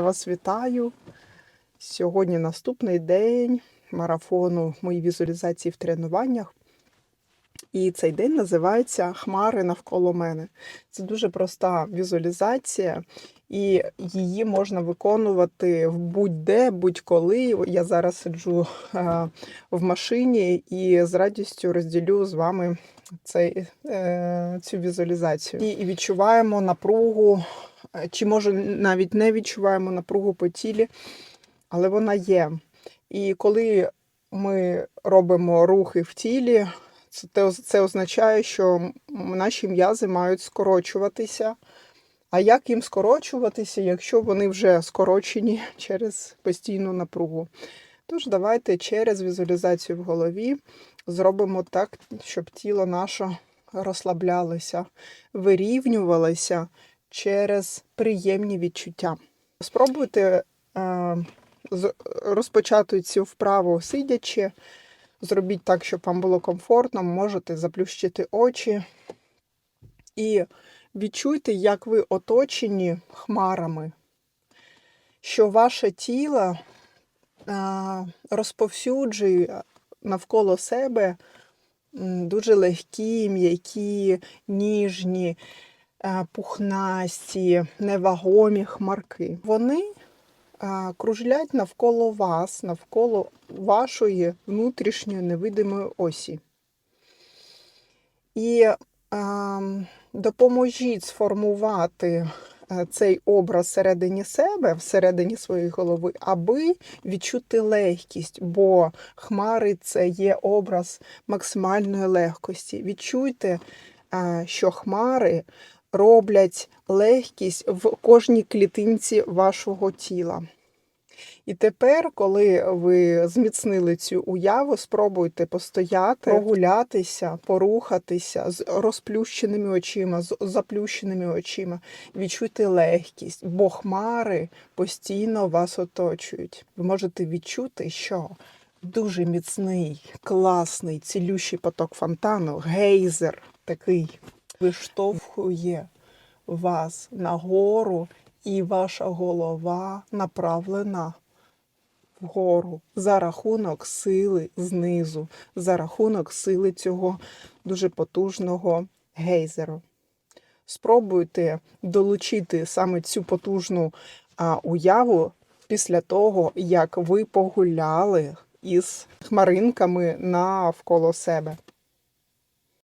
Я вас вітаю. Сьогодні наступний день марафону мої візуалізації в тренуваннях. І цей день називається Хмари навколо мене. Це дуже проста візуалізація, і її можна виконувати в будь-де, будь-коли. Я зараз сиджу е, в машині і з радістю розділю з вами цей, е, цю візуалізацію. І, відчуваємо напругу, чи може навіть не відчуваємо напругу по тілі, але вона є. І коли ми робимо рухи в тілі, це, це означає, що наші м'язи мають скорочуватися. А як їм скорочуватися, якщо вони вже скорочені через постійну напругу? Тож давайте через візуалізацію в голові зробимо так, щоб тіло наше розслаблялося, вирівнювалося через приємні відчуття. Спробуйте е, розпочати цю вправу сидячи. Зробіть так, щоб вам було комфортно, можете заплющити очі і відчуйте, як ви оточені хмарами, що ваше тіло а, розповсюджує навколо себе дуже легкі, м'які, ніжні, пухнасті, невагомі хмарки. Вони кружлять навколо вас, навколо вашої внутрішньої невидимої осі. І а, допоможіть сформувати е, цей образ всередині себе, всередині своєї голови, аби відчути легкість, бо хмари це є образ максимальної легкості. Відчуйте, що хмари роблять легкість в кожній клітинці вашого тіла. І тепер, коли ви зміцнили цю уяву, спробуйте постояти, прогулятися, порухатися з розплющеними очима, з заплющеними очима. Відчуйте легкість, бо хмари постійно вас оточують. Ви можете відчути, що дуже міцний, класний, цілющий поток фонтану, гейзер такий виштовхує вас нагору, і ваша голова направлена вгору за рахунок сили знизу, за рахунок сили цього дуже потужного гейзеру. Спробуйте долучити саме цю потужну а, уяву після того, як ви погуляли із хмаринками навколо себе.